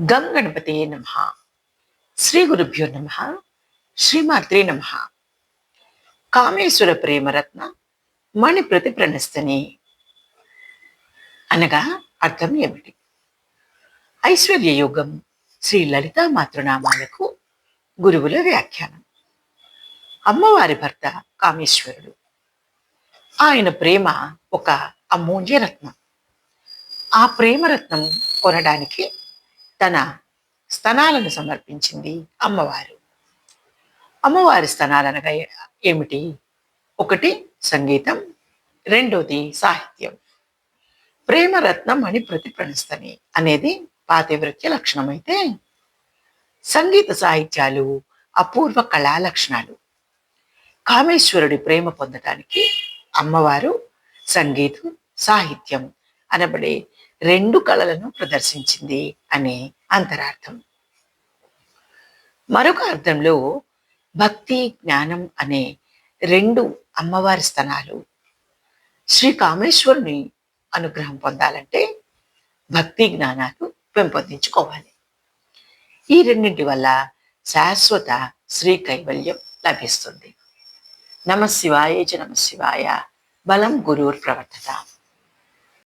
గంగణపతే నమ. శ్రీ గురుభ్యో నమ. శ్రీమాత్రే నమ. కామేశ్వర ప్రేమరత్న మణి ప్రతి ప్రణస్తని. అనగా అర్థం ఏమిటి? ఐశ్వర్య యోగం శ్రీ లలితా మాతృనామాలకు గురువుల వ్యాఖ్యానం. అమ్మవారి భర్త కామేశ్వరుడు. ఆయన ప్రేమ ఒక అమూల్య రత్నం. ఆ ప్రేమరత్నం కొనడానికి తన స్తనాలను సమర్పించింది అమ్మవారు. అమ్మవారి స్థనాలు అనగా ఏమిటి? ఒకటి సంగీతం రెండోది సాహిత్యం. ప్రేమరత్నం అని ప్రతిప్రణిస్తని అనేది పాతివృత్య లక్షణమైతే సంగీత సాహిత్యాలు అపూర్వ కళా లక్షణాలు కామేశ్వరుడి ప్రేమ పొందటానికి అమ్మవారు సంగీతం సాహిత్యం అనబడే రెండు కళలను ప్రదర్శించింది అనే అంతరార్థం. మరొక అర్థంలో భక్తి జ్ఞానం అనే రెండు అమ్మవారి స్థనాలు శ్రీ కామేశ్వరుని అనుగ్రహం పొందాలంటే భక్తి జ్ఞానాలు పెంపొందించుకోవాలి. ఈ రెండింటి వల్ల శాశ్వత శ్రీ కైవల్యం లభిస్తుంది. నమ శివాయ చ నమ శివాయ బలం గురుర్ ప్రవర్తత